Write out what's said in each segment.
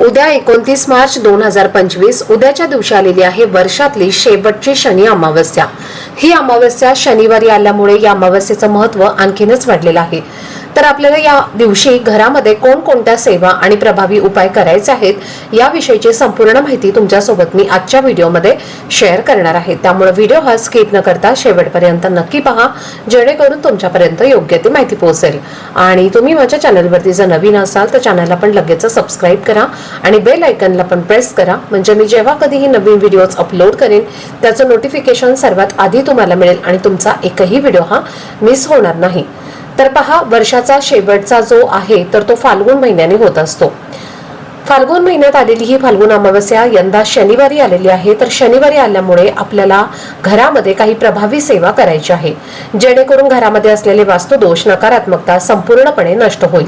उद्या एकोणतीस मार्च दोन हजार पंचवीस उद्याच्या दिवशी आलेली आहे वर्षातली शेवटची शनी अमावस्या. ही अमावस्या शनिवारी आल्यामुळे या अमावस्येचं महत्त्व आणखीनच वाढलेलं आहे. तर आपल्याला या दिवशी घरामध्ये कोणकोणत्या सेवा आणि प्रभावी उपाय करायचे आहेत याविषयीची संपूर्ण माहिती तुमच्यासोबत मी आजच्या व्हिडिओमध्ये शेअर करणार आहे. त्यामुळे व्हिडिओ हा स्किप न करता शेवटपर्यंत नक्की पहा जेणेकरून तुमच्यापर्यंत योग्य ती माहिती पोहोचेल. आणि तुम्ही माझ्या चॅनलवरती जर नवीन असाल तर चॅनलला पण लगेच सबस्क्राईब करा आणि बेल आयकनला पण प्रेस करा. म्हणजे मी जेव्हा कधीही नवीन व्हिडिओज अपलोड करेन त्याचं नोटिफिकेशन सर्वात आधी तुम्हाला मिळेल आणि तुमचा एकही व्हिडिओ हा मिस होणार नाही. तर पहा वर्षाचा शेवटचा जो आहे तर तो फाल्गुन महिन्याने होत असतो. फाल्गुन महिन्यात आलेली ही फाल्गुन अमावस्या यंदा शनिवारी आलेली आहे. तर शनिवारी आल्यामुळे आपल्याला घरामध्ये काही प्रभावी सेवा करायची आहे. जेणेकरून घरामध्ये असलेले वास्तुदोष नकारात्मकता संपूर्णपणे नष्ट होईल.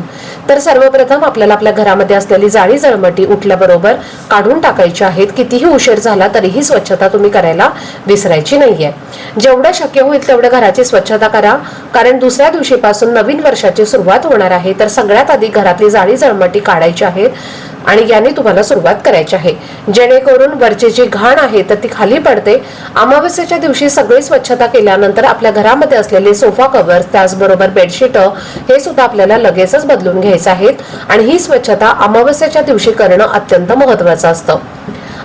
तर सर्वप्रथम आपल्याला आपल्या घरामध्ये असलेली जाळी जळमटी उठल्याबरोबर काढून टाकायची आहेत. कितीही उशीर झाला तरीही स्वच्छता तुम्ही करायला विसरायची नाहीये. जेवढं शक्य होईल तेवढं घराची स्वच्छता करा. कारण दुसऱ्या दिवशीपासून नवीन वर्षाची सुरुवात होणार आहे. तर सगळ्यात आधी घरातली जाळी जळमटी काढायची आहेत आणि याने तुम्हाला सुरुवात करायची आहे. जेणेकरून वरची जी घाण आहे तर ती खाली पडते. अमावस्येच्या दिवशी सगळी स्वच्छता केल्यानंतर आपल्या घरामध्ये असलेले सोफा कव्हर त्याचबरोबर बेडशीट हे सुद्धा आपल्याला लगेचच बदलून घ्यायचं आहेत. आणि ही स्वच्छता अमावस्येच्या दिवशी करणं अत्यंत महत्वाचं असतं.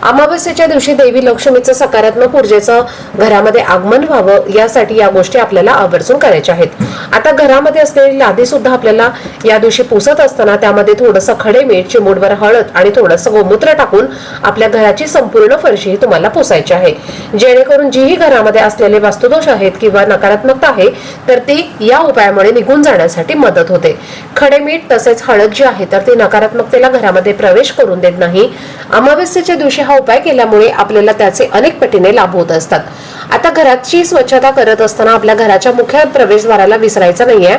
अमावस्येच्या दिवशी देवी लक्ष्मीचं सकारात्मक ऊर्जेचं घरामध्ये आगमन व्हावं यासाठी या गोष्टी आपल्याला आवर्जून करायच्या आहेत. आता घरामध्ये असलेली लादी सुद्धा आपल्याला या दिवशी पुसत असताना त्यामध्ये थोडंसं खडे मीठ चिमूटभर हळद आणि थोडंसं गोमूत्र टाकून आपल्या घराची संपूर्ण फरशी ही तुम्हाला पुसायची आहे. जेणेकरून जीही घरामध्ये असलेले वास्तुदोष आहेत किंवा नकारात्मकता आहे तर ती या उपायामुळे निघून जाण्यासाठी मदत होते. खडे मीठ तसेच हळद जी आहे तर ती नकारात्मकतेला घरामध्ये प्रवेश करून देत नाही. अमावस्येच्या दिवशी हा उपाय केल्यामुळे आपल्याला त्याचे अनेक पटीने लाभ होत असतात. आता घराची स्वच्छता करत असताना आपल्या घराच्या मुख्य प्रवेशद्वाराला विसरायचं नाहीये.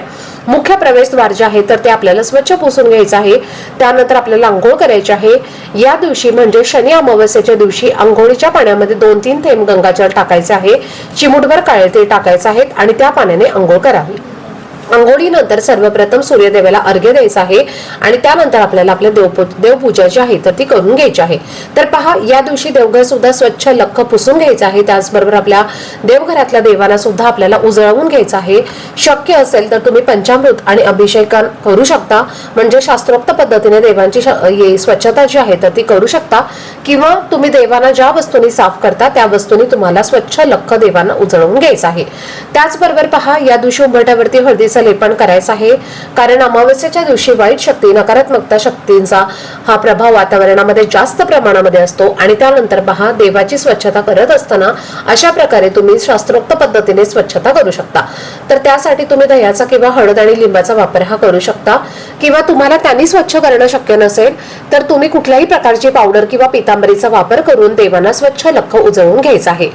मुख्य प्रवेशद्वार जे आहे तर ते आपल्याला स्वच्छ पुसून घ्यायचं आहे. त्यानंतर आपल्याला आंघोळ करायची आहे. या दिवशी म्हणजे शनी अमावस्येच्या दिवशी आंघोळीच्या पाण्यामध्ये दोन तीन थेंब गंगाजल टाकायचे आहे. चिमुटभर काळे ते टाकायचे आहेत आणि त्या पाण्याने आंघोळ करावी. आंघोळीनंतर सर्वप्रथम सूर्यदेवाला अर्घ्य द्यायचा आहे आणि त्यानंतर आपल्याला आपल्या देवपू देवपूजा जी आहे तर ती करून घ्यायची आहे. तर पहा या दिवशी देवघर सुद्धा स्वच्छ लख पुसून घ्यायचं आहे. त्याचबरोबर आपल्या देवघरातल्या देवाला सुद्धा आपल्याला उजळवून घ्यायचं आहे. शक्य असेल तर तुम्ही पंचामृत आणि अभिषेक करू शकता. म्हणजे शास्त्रोक्त पद्धतीने देवांची स्वच्छता जी आहे तर ती करू शकता. किंवा तुम्ही देवांना ज्या वस्तूंनी साफ करता त्या वस्तूंनी तुम्हाला स्वच्छ लख देवांना उजळवून घ्यायचं आहे. त्याचबरोबर पहा या दिवशी उंबरट्यावरती उंबरठ्यावरती हळदीचं लेपन करायचं आहे. कारण अमावस्येच्या दिवशी वाईट शक्ती नकारात्मकता शक्तींचा हा प्रभाव वातावरणामध्ये जास्त प्रमाणामध्ये असतो. आणि त्यानंतर पहा देवाची स्वच्छता करत असताना अशा प्रकारे तुम्ही शास्त्रोक्त पद्धतीने स्वच्छता करू शकता. तर त्यासाठी तुम्ही दह्याचा किंवा हळद आणि लिंबाचा वापर हा करू शकता. किंवा तुम्हाला त्यांनी स्वच्छ करणं शक्य नसेल तर तुम्ही कुठल्याही प्रकारची पावडर किंवा पितांबरीचा वापर करून देवांना स्वच्छ लख उजळून घ्यायचा आहे.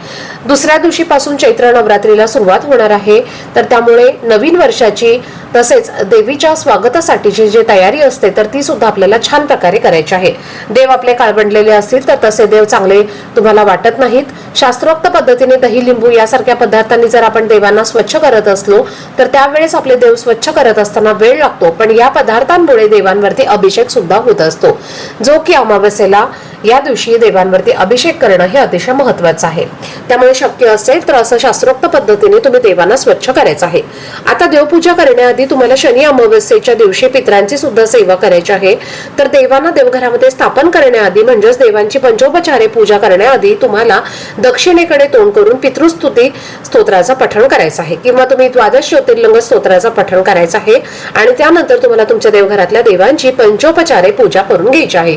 दुसऱ्या दिवशीपासून चैत्र नवरात्रीला सुरुवात होणार आहे. तर त्यामुळे नवीन वर्षाची આજે तसेच देवीच्या स्वागतासाठीची जी तयारी असते तर ती सुद्धा आपल्याला छान प्रकारे करायची आहे. देव आपले काळबंडलेले असतील तर तसे देव चांगले तुम्हाला वाटत नाहीत. शास्त्रोक्त पद्धतीने दही लिंबू यासारख्या पदार्थांनी जर आपण देवांना स्वच्छ करत असलो तर त्यावेळेस आपले देव स्वच्छ करत असताना वेळ लागतो. पण या पदार्थांमुळे देवांवरती अभिषेक सुद्धा होत असतो. जो की अमावस्येला या दिवशी देवांवरती अभिषेक करणं हे अतिशय महत्वाचं आहे. त्यामुळे शक्य असेल तर असं शास्त्रोक्त पद्धतीने तुम्ही देवांना स्वच्छ करायचं आहे. आता देवपूजा करण्याआधी तुम्हाला शनी अमावस्येच्या दिवशी पित्रांची सुद्धा सेवा करायची आहे. तर देवांना देवघरामध्ये स्थापन करण्याआधी म्हणजेच देवांची पंचोपचारे पूजा करण्याआधी तुम्हाला दक्षिणेकडे तोंड करून पितृस्तुती स्तोत्राचं पठण करायचं आहे. किंवा तुम्ही द्वादश ज्योतिर्लिंग स्तोत्राचं पठण करायचं आहे. आणि त्यानंतर तुम्हाला तुमच्या देवघरातल्या देवांची पंचोपचारे पूजा करून घ्यायची आहे.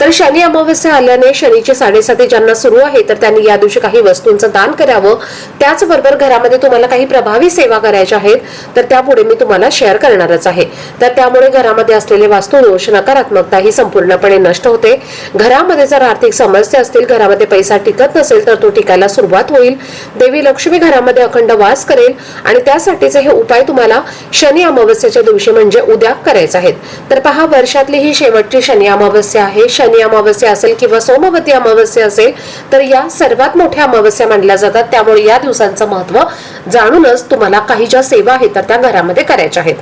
तर शनी अमावस्या आल्याने शनीची साडेसाती ज्यांना सुरू आहे तर त्यांनी या दिवशी काही वस्तूंचं दान करावं. त्याचबरोबर घरामध्ये तुम्हाला काही प्रभावी सेवा करायच्या आहेत. तर त्यापुढे मी तुम्हाला तुम्हाला शेअर करणारच आहे. तर त्यामुळे घरामध्ये असलेले वास्तुदोष नकारात्मकता ही संपूर्णपणे नष्ट होते. घरामध्ये जर आर्थिक समस्या असतील घरामध्ये पैसा टिकत नसेल तर तो टिकायला सुरुवात होईल. देवी लक्ष्मी घरामध्ये अखंड वास करेल आणि त्यासाठीचे हे उपाय तुम्हाला शनी अमावस्याच्या दिवशी म्हणजे उद्या करायचे आहेत. तर पहा वर्षातली ही शेवटची शनी अमावस्या आहे. शनी अमावस्या असेल किंवा सोमवती अमावस्या असेल तर या सर्वात मोठ्या अमावस्या मानल्या जातात. त्यामुळे या दिवसांचं महत्त्व जाणूनच तुम्हाला काही ज्या सेवा आहेत तर त्या घरामध्ये करायच्या आहेत.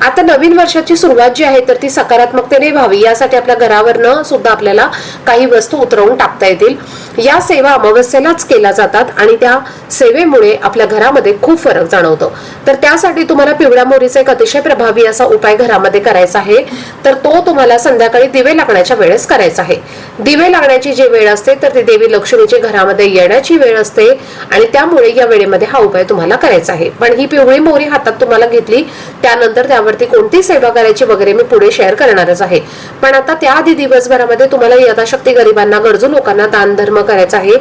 आता नवीन वर्षाची सुरुवात जी आहे तर ती सकारात्मकतेने व्हावी. यासाठी आपल्या घरावरनं सुद्धा आपल्याला काही वस्तू उतरवून टाकता येतील. या सेवा अमावस्येलाच केल्या जातात आणि त्या सेवेमुळे आपल्या घरामध्ये खूप फरक जाणवतो. तर त्यासाठी तुम्हाला पिवळ्या मोरीचा एक अतिशय प्रभावी असा उपाय घरामध्ये करायचा आहे. तर तो तुम्हाला संध्याकाळी दिवे लागण्याच्या वेळेस करायचा आहे. दिवे लागण्याची जी वेळ असते तर ती देवी लक्ष्मीची घरामध्ये येण्याची वेळ असते आणि त्यामुळे या वेळेमध्ये हा उपाय तुम्हाला करायचा आहे. पण ही पिवळी मोहरी हातात तुम्हाला घेतली त्यानंतर त्यावरती कोणती सेवा करायची वगैरे मी पुढे शेअर करणारच आहे. पण आता त्याआधी दिवसभरामध्ये तुम्हाला यथाशक्ती गरिबांना गरजू लोकांना दान धर्म करायचा आहे.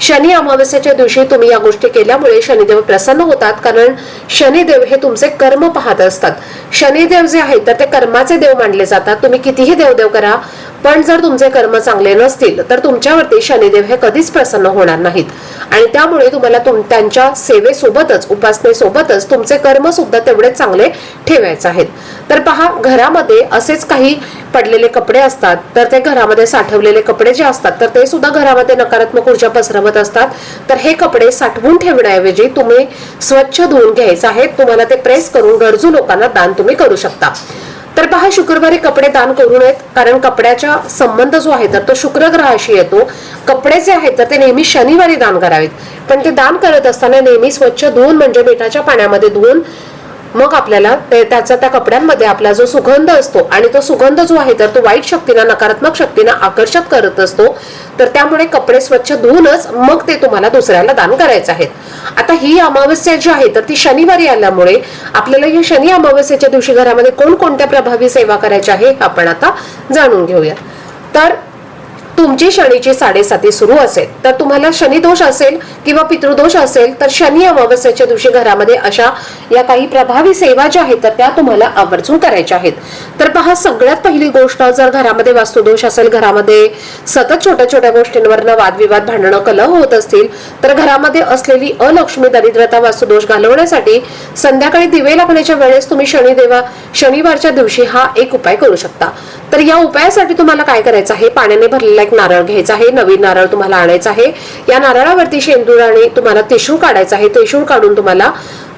शनी अमावस्याच्या दिवशी तुम्ही या गोष्टी केल्यामुळे शनिदेव प्रसन्न होतात कारण शनिदेव हे तुमचे कर्म पाहत असतात. शनिदेव जे आहेत तर ते कर्माचे देव मानले जातात. तुम्ही कितीही देवदेव करा पण जर तुमचे कर्म चांगले नसतील तर तुमच्यावरती शनिदेव हे कधीच प्रसन्न होणार नाहीत. आणि त्यामुळे तुम्हाला तुम त्यांच्या सेवेसोबतच उपासनेसोबतच तुमचे कर्म सुद्धा तेवढे चांगले ठेवायचे आहेत. तर पहा घरामध्ये असेच काही पडलेले कपडे असतात तर ते घरामध्ये साठवलेले कपडे जे असतात तर ते सुद्धा घरामध्ये नकारात्मक ऊर्जा पसरवत असतात. तर हे कपडे साठवून ठेवण्याऐवजी तुम्ही स्वच्छ धुवून घ्यायचे आहेत. तुम्हाला ते प्रेस करून गरजू लोकांना दान तुम्ही करू शकता. तर पहा शुक्रवारी कपडे दान करू नयेत कारण कपड्याचा संबंध जो आहे तर तो शुक्र ग्रहाशी येतो. कपडे जे आहेत तर ते नेहमी शनिवारी दान करावेत. पण ते दान करत असताना नेहमी स्वच्छ धुवून म्हणजे मिठाच्या पाण्यामध्ये धुवून मग आपल्याला ते त्याचा त्या कपड्यांमध्ये आपला जो सुगंध असतो आणि तो सुगंध जो आहे तर तो वाईट शक्तींना नकारात्मक शक्तींना आकर्षक करत असतो. तर त्यामुळे कपडे स्वच्छ धुवूनच मग ते तुम्हाला दुसऱ्याला दान करायचे आहेत आता ही अमावस्या जी आहे तर ती शनिवारी आल्यामुळे आपल्याला या शनी अमावस्येच्या दिवशी घरामध्ये कोणकोणत्या प्रभावी सेवा करायच्या आहे हे आपण आता जाणून घेऊया. तर तुमची शनीची साडेसाती सुरू असेल. तर तुम्हाला शनिदोष असेल किंवा पितृदोष असेल तर शनी अमावस्याच्या दिवशी घरामध्ये अशा या काही प्रभावी सेवा ज्या आहेत तर त्या तुम्हाला आवर्जून करायच्या आहेत. तर पहा सगळ्यात पहिली गोष्ट जर घरामध्ये वास्तुदोष असेल घरामध्ये सतत छोट्या छोट्या गोष्टींवरनं वादविवाद भांडणं कलह होत असतील तर घरामध्ये असलेली अलक्ष्मी दरिद्रता वास्तुदोष घालवण्यासाठी संध्याकाळी दिवे लागण्याच्या वेळेस तुम्ही शनिदेवा शनिवारच्या दिवशी हा एक उपाय करू शकता. तर या उपायासाठी तुम्हाला काय करायचं आहे? पाण्याने भरलेला एक नारळ घ्यायचा आहे नवीन नारळ तुम्हाला आणायचा आहे. या नारळावरती शेंदुराने तुम्हाला तिशूळ काढायचा आहे. तिशूळ काढून तुम्हाला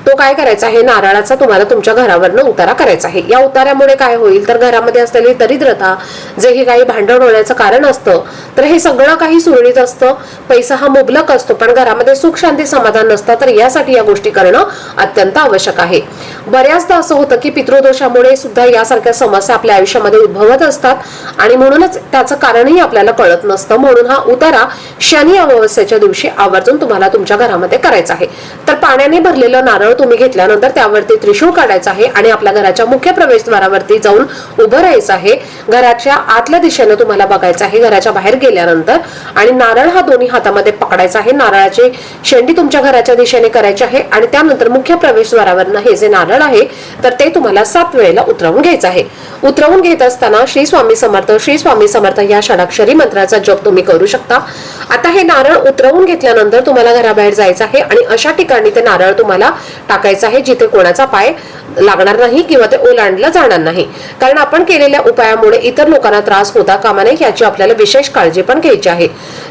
तो काय करायचा आहे? नारळाचा तुम्हाला तुमच्या घरावरनं उतारा करायचा आहे. या उतारामुळे काय होईल? तर घरामध्ये असलेली दरिद्रता जे हे काही भांडण होण्याचं कारण असतं तर हे सगळं काही सुरळीत असतं. पैसा हा मुबलक असतो पण घरामध्ये सुख शांती समाधान नसतं तर यासाठी या गोष्टी करणं अत्यंत आवश्यक आहे. बऱ्याचदा असं होतं की पितृदोषामुळे सुद्धा यासारख्या समस्या आपल्या आयुष्यामध्ये उद्भवत असतात आणि म्हणूनच त्याचं कारणही आपल्याला कळत नसतं. म्हणून हा उतारा शनी अमावस्याच्या दिवशी आवर्जून तुम्हाला तुमच्या घरामध्ये करायचा आहे. तर पाण्याने भरलेलं नारळ तुम्ही घेतल्यानंतर त्यावरती त्रिशूळ काढायचा आहे आणि आपल्या घराच्या मुख्य प्रवेशद्वारावरती जाऊन उभं राहायचं आहे. घराच्या आतल्या दिशेनं तुम्हाला बघायचं आहे. घराच्या बाहेर गेल्यानंतर आणि नारळ हा दोन्ही हातामध्ये पकडायचा आहे. नारळाची शेंडी तुमच्या घराच्या दिशेने करायची आहे आणि त्यानंतर मुख्य प्रवेशद्वारावरनं हे जे नारळ आहे तर ते तुम्हाला सात वेळेला उतरवून घ्यायचं आहे. उतरवून घेत असताना श्री स्वामी समर्थ श्री स्वामी समर्थ या षडाक्षरी मंत्राचा जप तुम्ही करू शकता. आता हे नारळ उतरवून घेतल्यानंतर तुम्हाला घराबाहेर जायचं आहे आणि अशा ठिकाणी ते नारळ तुम्हाला टाकायचं आहे जिथे कोणाचा पाय लागणार नाही किंवा ते ओलांडलं जाणार नाही. कारण आपण केलेल्या उपायामुळे इतर लोकांना त्रास होता कामा नये याची आपल्याला विशेष काळजी पण घ्यायची आहे.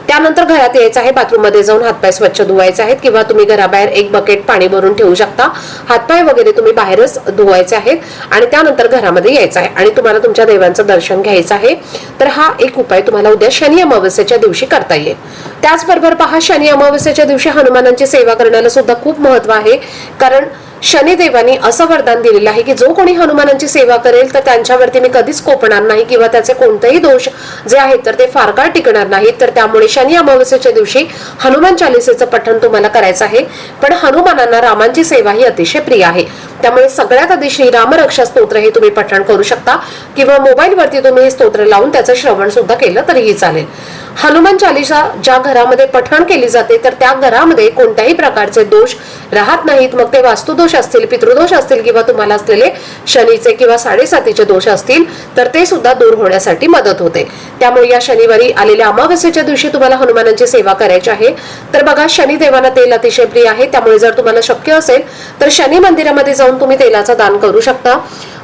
त्यानंतर घरात यायचं आहे बाथरूममध्ये जाऊन हातपाय स्वच्छ धुवायचे आहेत किंवा तुम्ही घराबाहेर एक बकेट पाणी भरून ठेवू शकता. हातपाय वगैरे तुम्ही बाहेरच धुवायचे आहेत आणि त्यानंतर घरामध्ये यायचं आहे आणि तुम्हाला तुमच्या देवांचं दर्शन घ्यायचं आहे. तर हा एक उपाय तुम्हाला उद्या शनी अमावस्याच्या दिवशी करता येईल. त्याचबरोबर पहा शनी अमावस्याच्या दिवशी हनुमानांची सेवा करण्याला सुद्धा खूप महत्त्व आहे. कारण शनिदेवानी असं वरदान दिलेलं आहे की जो कोणी हनुमानांची सेवा करेल तर त्यांच्यावरती मी कधीच कोपणार नाही किंवा त्याचे कोणतेही दोष जे आहेत तर ते फार काळ टिकणार नाहीत. तर त्यामुळे शनी अमावस्येच्या दिवशी हनुमान चालिसेचं पठण तुम्हाला करायचं आहे. पण हनुमानांना रामांची सेवा ही अतिशय प्रिय आहे. त्यामुळे सगळ्यात आधी श्री रामरक्षा स्तोत्र हे तुम्ही पठण करू शकता किंवा मोबाईलवरती तुम्ही हे स्तोत्र लावून त्याचं श्रवण सुद्धा केलं तरीही चालेल. हनुमान चालिसा ज्या घरामध्ये पठण केली जाते तर त्या घरामध्ये कोणत्याही प्रकारचे दोष राहत नाहीत. मग ते वास्तुदोष असतील पितृदोष असतील किंवा तुम्हाला असलेले शनीचे किंवा साडेसातीचे दोष असतील तर ते सुद्धा दूर होण्यासाठी मदत होते. त्यामुळे या शनिवारी आलेल्या अमावस्येच्या दिवशी तुम्हाला हनुमानांची सेवा करायची आहे. तर बघा शनिदेवांना तेल अतिशय प्रिय आहे. त्यामुळे जर तुम्हाला शक्य असेल तर शनी मंदिरामध्ये जाऊन तुम्ही तेलाचा दान करू शकता.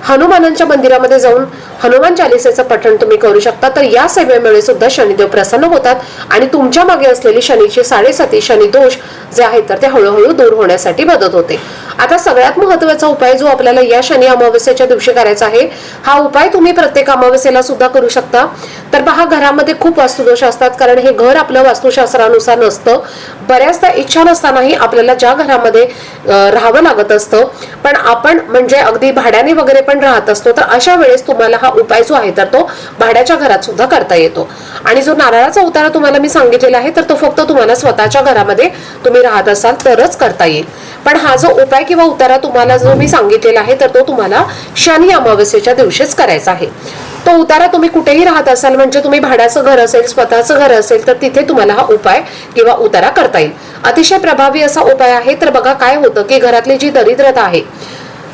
हनुमानांच्या मंदिरामध्ये जाऊन हनुमान चालिसेचं पठण तुम्ही करू शकता. तर या सेवेमुळे सुद्धा शनिदेव प्रसन्न होतात आणि तुमच्या मागे असलेली शनीची साडेसाती शनी दोष जे आहेत तर ते हळूहळू दूर होण्यासाठी मदत होते. आता सगळ्यात महत्त्वाचा उपाय जो आपल्याला या शनी अमावस्येच्या दिवशी करायचा आहे हा उपाय तुम्ही प्रत्येक अमावस्येला सुद्धा करू शकता. तर पहा घरामध्ये खूप वास्तुदोष असतात कारण हे घर आपलं वास्तुशास्त्रानुसार नसतं. बऱ्याचदा इच्छा नसतानाही आपल्याला ज्या घरामध्ये राहावं लागत असतं पण आपण म्हणजे अगदी भाड्याने वगैरे पण राहत असतो तर अशा वेळेस तुम्हाला हा उपाय जो आहे तर तो भाड्याच्या घरात सुद्धा करता येतो. आणि जो नारळाचा उतारा तुम्हाला मी सांगितलेला आहे तर तो फक्त तुम्हाला स्वतःच्या घरामध्ये तुम्ही राहत असाल तरच करता येईल. पण हा जो उपाय किंवा उतारा तुम्हाला जो मी सांगितलेला आहे तर तो तुम्हाला शनी अमावस्येच्या दिवशीच करायचा आहे. तो उतारा तुम्ही कुठेही राहत असाल म्हणजे तुम्ही भाड्याचं घर असेल स्वतःचं घर असेल तर तिथे तुम्हाला हा उपाय किंवा उतारा करता येईल. अतिशय प्रभावी असा उपाय आहे तर बघा काय होतं की घरातली जी दरिद्रता आहे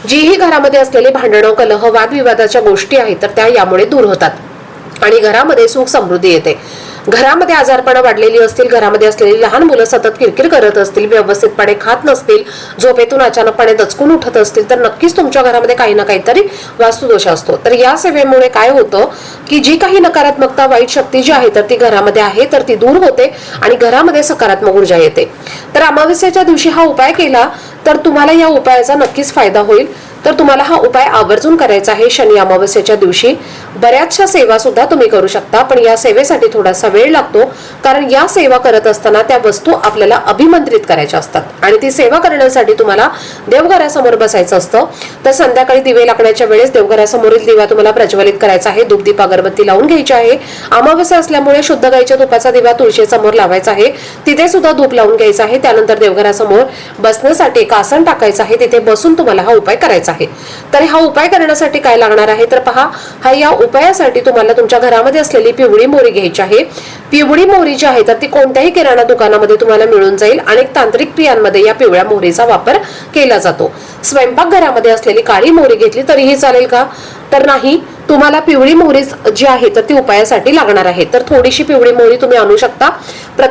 जीही घरामध्ये असलेले भांडणं कलह वादविवादाच्या गोष्टी आहेत तर त्या यामुळे दूर होतात आणि घरामध्ये सुख समृद्धी येते. घरामध्ये आजारपणा वाढलेली असतील घरामध्ये असलेली लहान मुलं सतत किरकिर करत असतील व्यवस्थितपणे खात नसतील झोपेतून अचानकपणे दचकून उठत असतील तर नक्कीच तुमच्या घरामध्ये काही ना काहीतरी वास्तुदोष असतो. तर या सेवेमुळे काय होतं की जी काही नकारात्मकता वाईट शक्ती जी आहे तर ती घरामध्ये आहे तर ती दूर होते आणि घरामध्ये सकारात्मक ऊर्जा येते. तर अमावस्याच्या दिवशी हा उपाय केला तर तुम्हाला या उपायाचा नक्कीच फायदा होईल. तर तुम्हाला हा उपाय आवर्जून करायचा आहे शनी अमावस्येच्या दिवशी. बऱ्याचशा सेवा सुद्धा तुम्ही करू शकता पण या सेवेसाठी थोडासा वेळ लागतो कारण या सेवा करत असताना त्या वस्तू आपल्याला अभिमंत्रित करायच्या असतात. आणि ती सेवा करण्यासाठी तुम्हाला देवघरासमोर बसायचं असतं. तर संध्याकाळी दिवे लागण्याच्या वेळेस देवघरासमोरील दिवा तुम्हाला प्रज्वलित करायचा आहे. दुपदीप अगरबत्ती लावून घ्यायची आहे. अमावस्या असल्यामुळे शुद्ध गाईच्या तुपाचा दिवा तुळशीसमोर लावायचा आहे. तिथे सुद्धा धूप लावून घ्यायचा आहे. त्यानंतर देवघरासमोर बसण्यासाठी एक आसन टाकायचं आहे. तिथे बसून तुम्हाला हा उपाय करायचा आहे. तर हा उपाय करण्यासाठी काय लागणार आहे? तर पहा हा या उपायासाठी तुम्हाला तुमच्या घरामध्ये असलेली पिवळी मोहरी घ्यायची आहे. पिवळी मोहरी जी आहे तर ती कोणत्याही किराणा दुकानामध्ये तुम्हाला मिळून जाईल अनेक तांत्रिक क्रियांमध्ये या पिवळ्या मोहरीचा वापर केला जातो. स्वयंपाकघरामध्ये असलेली काळी मोहरी घेतली तरीही चालेल का? तर नाही तुम्हाला पिवळी मोहरी जी आहे तर ती उपायासाठी लागणार आहे. तर थोडीशी पिवळी मोहरी तुम्ही आणू शकता.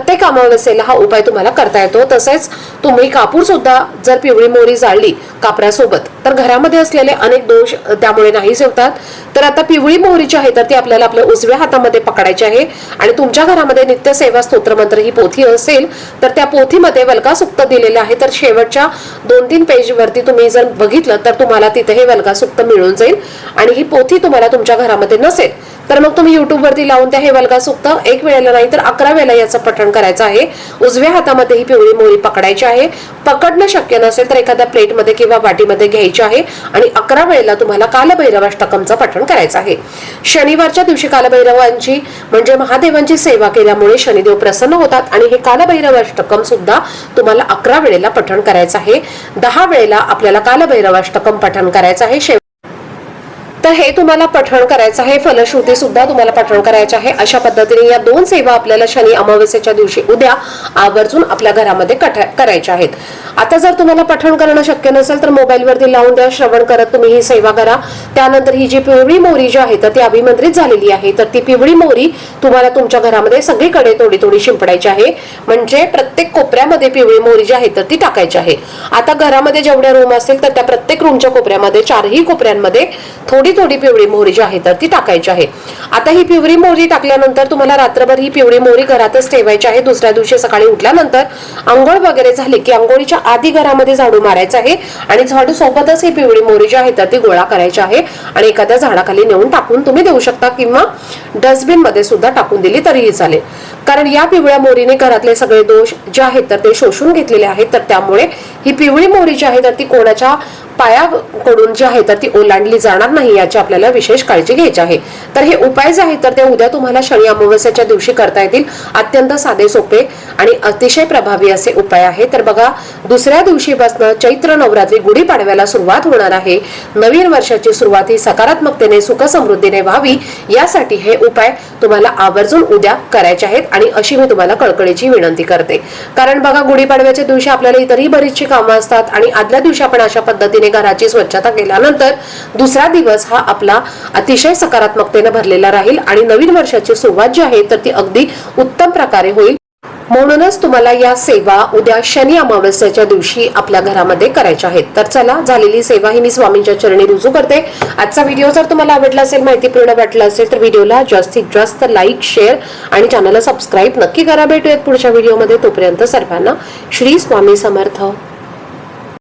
प्रत्येक अमावस्येला हा उपाय तुम्हाला करता येतो. तसेच तुम्ही कापूर सुद्धा जर पिवळी मोहरी जाळली कापरासोबत तर घरामध्ये असलेले अनेक दोष त्यामुळे नाही होतात तर आता पिवळी मोहरी जी आहे तर ती आपल्याला आपल्या उजव्या हातामध्ये पकडायची आहे आणि तुमच्या घरामध्ये नित्य सेवा स्तोत्रमंत्र ही पोथी असेल तर त्या पोथीमध्ये वल्गासुक्त दिलेलं आहे. तर शेवटच्या दोन तीन पेज वरती तुम्ही जर बघितलं तर तुम्हाला तिथे हे वल्गासुक्त मिळून जाईल. आणि ही पोथी तुम्हाला तुमच्या घरामध्ये नसेल तर मग तुम्ही युट्यूबवरती लावून त्या हे वल्गासुक्त एक वेळेला नाही तर अकरा वेळेला याचं पठण करायचं आहे. उजव्या हातामध्ये ही पिवळी मोहरी पकडायची आहे. पकडणं शक्य नसेल तर एखाद्या प्लेटमध्ये किंवा वाटीमध्ये घ्यायची आहे. आणि अकरा वेळेला तुम्हाला कालभैरवाष्टकमचं पठण करायचं आहे. शनिवारच्या दिवशी कालभैरवांची म्हणजे महादेवांची सेवा केल्यामुळे शनिदेव प्रसन्न होतात आणि हे कालभैरवाष्टकम सुद्धा तुम्हाला अकरा वेळेला पठण करायचं आहे. दहा वेळेला आपल्याला कालभैरवाष्टकम पठण करायचं आहे. तर हे तुम्हाला पठण करायचं आहे. फलश्रुती सुद्धा तुम्हाला पठण करायचे आहे. अशा पद्धतीने या दोन सेवा आपल्याला शनी अमावस्येच्या दिवशी उद्या आवर्जून आपल्या घरामध्ये करायच्या आहेत. आता जर तुम्हाला पठण करणं शक्य नसेल तर मोबाईलवरती लावून द्या श्रवण करत तुम्ही ही सेवा करा. त्यानंतर ही जी पिवळी मोहरी जी आहे तर ती अभिमंत्रित झालेली आहे. तर ती पिवळी मोहरी तुम्हाला तुमच्या घरामध्ये सगळीकडे थोडी थोडी शिंपडायची आहे. म्हणजे प्रत्येक कोपऱ्यामध्ये पिवळी मोहरी जी आहे तर ती टाकायची आहे. आता घरामध्ये जेवढ्या रूम असतील तर त्या प्रत्येक रूमच्या कोपऱ्यामध्ये चारही कोपऱ्यांमध्ये थोडी थोडी पिवळी मोहरी जी आहे तर ती टाकायची आहे. आता ही पिवळी मोहरी टाकल्यानंतर तुम्हाला रात्रभर ही पिवळी मोहरी घरातच ठेवायची आहे. दुसऱ्या दिवशी सकाळी उठल्यानंतर आंघोळ वगैरे झाली की आंघोळीच्या आधी घरामध्ये झाडू मारायचं आहे आणि झाडू सोबतच ही पिवळी मोरी जी आहे तर ती गोळा करायची आहे आणि एखाद्या झाडाखाली नेऊन टाकून तुम्ही देऊ शकता किंवा डस्टबिनमध्ये सुद्धा टाकून दिली तरीही चालेल. कारण या पिवळ्या मोरीने घरातले सगळे दोष जे आहेत तर ते शोषून घेतलेले आहेत तर त्यामुळे ही पिवळी मोहरी जी आहे तर ती कोणाच्या पायाकडून जी आहे तर ती ओलांडली जाणार नाही याची आपल्याला विशेष काळजी घ्यायची आहे. तर हे उपाय जे आहेत तर ते उद्या तुम्हाला शनी अमावस्याच्या दिवशी करता येतील. अत्यंत साधे सोपे आणि अतिशय प्रभावी असे उपाय आहे तर बघा दुसऱ्या दिवशीपासून चैत्र नवरात्री गुढीपाडव्याला सुरुवात होणार आहे. नवीन वर्षाची सुरुवात ही सकारात्मकतेने सुख समृद्धीने व्हावी. यासाठी हे उपाय तुम्हाला आवर्जून उद्या करायचे आहेत आणि अशी मी तुम्हाला कळकळीची विनंती करते. कारण बघा गुढीपाडव्याच्या दिवशी आपल्याला इतरही बरीचशी कामं असतात आणि आदल्या दिवशी आपण अशा पद्धतीने घराची स्वच्छता केल्यानंतर दुसरा दिवस हा आपला अतिशय सकारात्मकतेने भरलेला राहील आणि नवीन वर्षाची सुरुवात जी आहे तर ती अगदी उत्तम प्रकारे होईल. म्हणूनच तुम्हाला या सेवा उद्या शनी अमावस्याच्या दिवशी आपल्या घरामध्ये करायच्या आहेत. तर चला झालेली सेवा ही मी स्वामींच्या चरणी रुजू करते. आजचा व्हिडिओ जर तुम्हाला आवडला असेल माहितीपूर्ण वाटला असेल तर व्हिडिओला जास्तीत जास्त लाईक शेअर आणि चॅनलला सबस्क्राईब नक्की करा. भेटूयात पुढच्या व्हिडिओमध्ये. तोपर्यंत सर्वांना श्री स्वामी समर्थ.